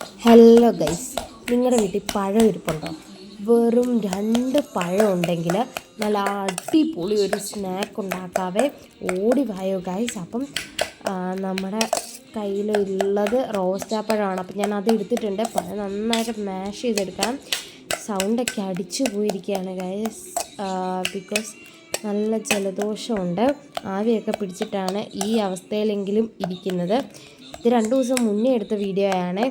Hello guys നിങ്ങളുടെ വീട്ടിൽ പഴം ഇരിപ്പുണ്ടോ വെറും രണ്ട് പഴം ഉണ്ടെങ്കിൽ നല്ല അടിപൊളി ഒരു സ്നാക്ക് ഉണ്ടാക്കാവേ. ഓടി വായോ ഗൈസ് അപ്പം നമ്മുടെ കയ്യിലുള്ളത് റോസ്റ്റാ പഴമാണ്. അപ്പം ഞാൻ അത് എടുത്തിട്ടുണ്ട്. പഴം നന്നായിട്ട് മാഷ് ചെയ്തെടുക്കാം. സൗണ്ടൊക്കെ അടിച്ചു പോയിരിക്കുകയാണ് ഗൈസ് ബിക്കോസ് നല്ല ജലദോഷമുണ്ട്. ആവിയൊക്കെ പിടിച്ചിട്ടാണ് ഈ അവസ്ഥയിലെങ്കിലും ഇരിക്കുന്നത്. ഇത് രണ്ട് ദിവസം മുന്നേ എടുത്ത വീഡിയോ ആണ്.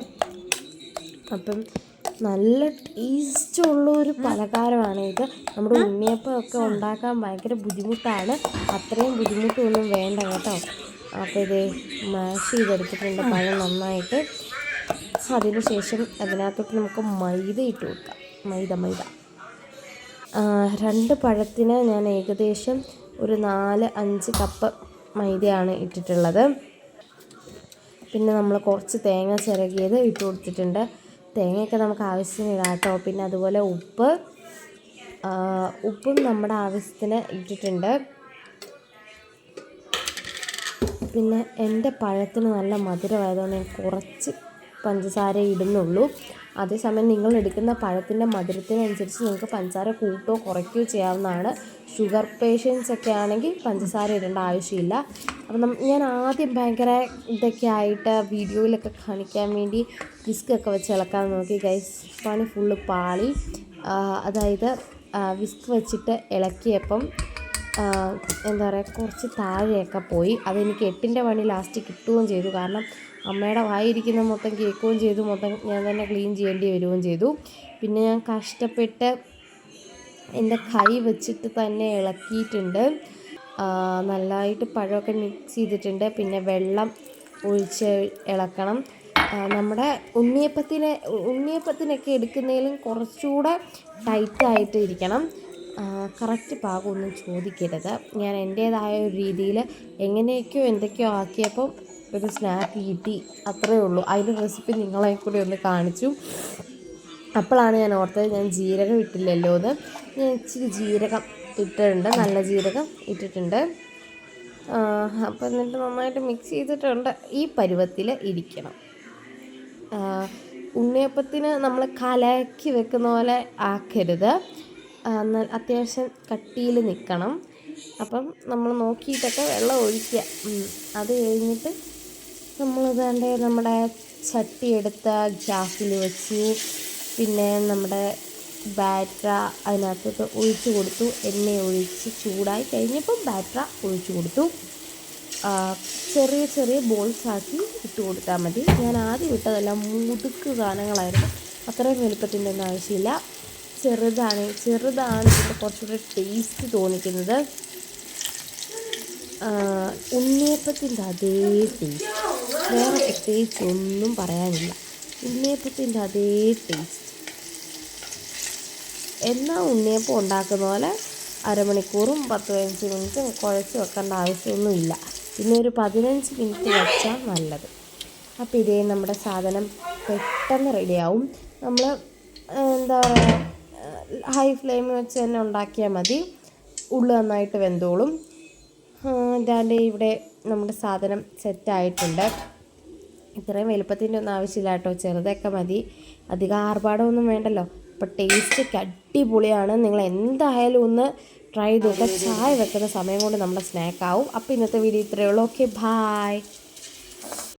അപ്പം നല്ല ടേസ്റ്റ് ഉള്ള ഒരു പലഹാരമാണ് ഇത്. നമ്മുടെ ഉണ്ണിയപ്പം ഒക്കെ ഉണ്ടാക്കാൻ ഭയങ്കര ബുദ്ധിമുട്ടാണ്. അത്രയും ബുദ്ധിമുട്ടൊന്നും വേണ്ട കേട്ടോ. അപ്പോൾ ഇത് മാഷ് ചെയ്തെടുത്തിട്ടുണ്ട്. പഴം നന്നായിട്ട്. അതിനുശേഷം അതിനകത്തോട്ട് നമുക്ക് മൈദ ഇട്ട് കൊടുക്കാം. മൈദ മൈദ. രണ്ട് പഴത്തിന് ഞാൻ ഏകദേശം ഒരു നാല് അഞ്ച് കപ്പ് മൈദയാണ് ഇട്ടിട്ടുള്ളത്. പിന്നെ നമ്മൾ കുറച്ച് തേങ്ങ ചിരകിയത് ഇട്ട് കൊടുത്തിട്ടുണ്ട്. തേങ്ങയൊക്കെ നമുക്ക് ആവശ്യത്തിന് ഇടാം കേട്ടോ. പിന്നെ അതുപോലെ ഉപ്പ്. ഉപ്പും നമ്മുടെ ആവശ്യത്തിന് ഇട്ടിട്ടുണ്ട്. പിന്നെ എന്റെ പഴത്തിന് നല്ല മധുരമായതുകൊണ്ട് ഞാൻ കുറച്ച് പഞ്ചസാര ഇടുന്നുള്ളൂ. അതേസമയം നിങ്ങൾ എടുക്കുന്ന പഴത്തിന്റെ മധുരത്തിനനുസരിച്ച് നിങ്ങൾക്ക് പഞ്ചസാര കൂട്ടോ കുറയ്ക്കുകയോ ചെയ്യാവുന്നതാണ്. ഷുഗർ പേഷ്യൻസ് ഒക്കെ ആണെങ്കിൽ പഞ്ചസാര ഇടേണ്ട ആവശ്യമില്ല. അപ്പം നമ്മൾ ഞാൻ ആദ്യം ഭയങ്കര ഇതൊക്കെ ആയിട്ട് വീഡിയോയിലൊക്കെ കാണിക്കാൻ വേണ്ടി വിസ്ക് ഒക്കെ വെച്ച് ഇളക്കാൻ നോക്കി ഗൈസ് പണി ഫുള്ള് പാളി. അതായത് വിസ്ക് വെച്ചിട്ട് ഇളക്കിയപ്പം എന്താ പറയുക കുറച്ച് താഴെയൊക്കെ പോയി. അതെനിക്ക് എട്ടിന്റെ പണി ലാസ്റ്റ് കിട്ടുകയും ചെയ്തു. കാരണം അമ്മയുടെ വായിരിക്കുന്ന മൊത്തം കേൾക്കുകയും ചെയ്തു. മൊത്തം ഞാൻ തന്നെ ക്ലീൻ ചെയ്യേണ്ടി വരികയും ചെയ്തു. പിന്നെ ഞാൻ കഷ്ടപ്പെട്ട് എന്റെ കൈ വെച്ചിട്ട് തന്നെ ഇളക്കിയിട്ടുണ്ട്. നല്ലതായിട്ട് പഴമൊക്കെ മിക്സ് ചെയ്തിട്ടുണ്ട്. പിന്നെ വെള്ളം ഒഴിച്ച് ഇളക്കണം. നമ്മുടെ ഉണ്ണിയപ്പത്തിന് ഉണ്ണിയപ്പത്തിനൊക്കെ എടുക്കുന്നതിലും കുറച്ചുകൂടെ ടൈറ്റായിട്ട് ഇരിക്കണം. കറക്റ്റ് പാകമൊന്നും ചോദിക്കരുത്. ഞാൻ എന്റേതായ ഒരു രീതിയിൽ എങ്ങനെയൊക്കെയോ എന്തൊക്കെയോ ആക്കിയപ്പം ഒരു സ്നാക്ക് കിട്ടി. അത്രയേ ഉള്ളൂ. അതിന്റെ റെസിപ്പി നിങ്ങളെ കൂടി ഒന്ന് കാണിച്ചു. അപ്പോഴാണ് ഞാൻ ഓർത്തത് ഞാൻ ജീരകം ഇട്ടില്ലല്ലോ എന്ന്. ഞാൻ ഇച്ചിരി ജീരകം ഇട്ടിട്ടുണ്ട് നല്ല ജീരകം ഇട്ടിട്ടുണ്ട്. അപ്പോൾ എന്നിട്ട് നന്നായിട്ട് മിക്സ് ചെയ്തിട്ടുണ്ട്. ഈ പരുവത്തിൽ ഇരിക്കണം. ഉണ്ണിയപ്പത്തിന് നമ്മൾ കലക്കി വെക്കുന്ന പോലെ ആക്കരുത്. അത്യാവശ്യം കട്ടിയിൽ നിൽക്കണം അപ്പം നമ്മൾ നോക്കിയിട്ടൊക്കെ വെള്ളം ഒഴിക്കുക. അത് കഴിഞ്ഞിട്ട് നമ്മൾ ഇതാണ്ട് നമ്മുടെ ചട്ടി എടുത്ത ഗ്യാസിൽ വെച്ചു പിന്നെ നമ്മുടെ ബാറ്റ അതിനകത്തോട്ട് ഒഴിച്ച് കൊടുത്തു. എണ്ണ ഒഴിച്ച് ചൂടായി കഴിഞ്ഞപ്പം ബാറ്റ ഒഴിച്ച് കൊടുത്തു. ചെറിയ ചെറിയ ബോൾസ് ആക്കി ഇട്ട് കൊടുത്താൽ മതി. ഞാൻ ആദ്യം ഇട്ടതെല്ലാം മുതുക്ക് സാധനങ്ങളായിരുന്നു. അത്രയും വലുപ്പത്തിന്റെ ഒന്നും ആവശ്യമില്ല. ചെറുതാണ് ചെറുതാണ് ഇതിന്റെ കുറച്ചുകൂടെ ടേസ്റ്റ് തോന്നിക്കുന്നത്. ഉണ്ണിയപ്പത്തിന്റെ അതേ ടേസ്റ്റ് വേറെ പ്രത്യേകിച്ച് ഒന്നും പറയാനില്ല. ഉണ്ണിയപ്പത്തിന്റെ അതേ ടേസ്റ്റ് എന്നാൽ ഉണ്ണിയപ്പം ഉണ്ടാക്കുന്ന പോലെ അരമണിക്കൂറും പത്ത് പതിനഞ്ച് മിനിറ്റും കുഴച്ച് വെക്കേണ്ട ആവശ്യമൊന്നുമില്ല. പിന്നെ ഒരു പതിനഞ്ച് മിനിറ്റ് വെച്ചാൽ നല്ലത്. അപ്പോൾ ഇതേ നമ്മുടെ സാധനം പെട്ടെന്ന് റെഡിയാവും. നമ്മൾ എന്താ പറയുക ഹൈ ഫ്ലെയിമിൽ വെച്ച് തന്നെ ഉണ്ടാക്കിയാൽ മതി. ഉള്ളു നന്നായിട്ട് വെന്തോളും. ഇതാണ്ട് ഇവിടെ നമ്മുടെ സാധനം സെറ്റായിട്ടുണ്ട്. ഇത്രയും വലുപ്പത്തിന്റെ ഒന്നും ആവശ്യമില്ല കേട്ടോ. ചെറുതൊക്കെ മതി. അധികം ആർഭാടമൊന്നും വേണ്ടല്ലോ. അപ്പോൾ ടേസ്റ്റൊക്കെ അടിപൊളിയാണ്. നിങ്ങൾ എന്തായാലും ഒന്ന് ട്രൈ ചെയ്ത് നോക്കുക ചായ വെക്കുന്ന സമയം കൊണ്ട് നമ്മുടെ സ്നാക്കാവും അപ്പോൾ ഇന്നത്തെ വീഡിയോ ഇത്രയേ ഉള്ളൂ. Okay bye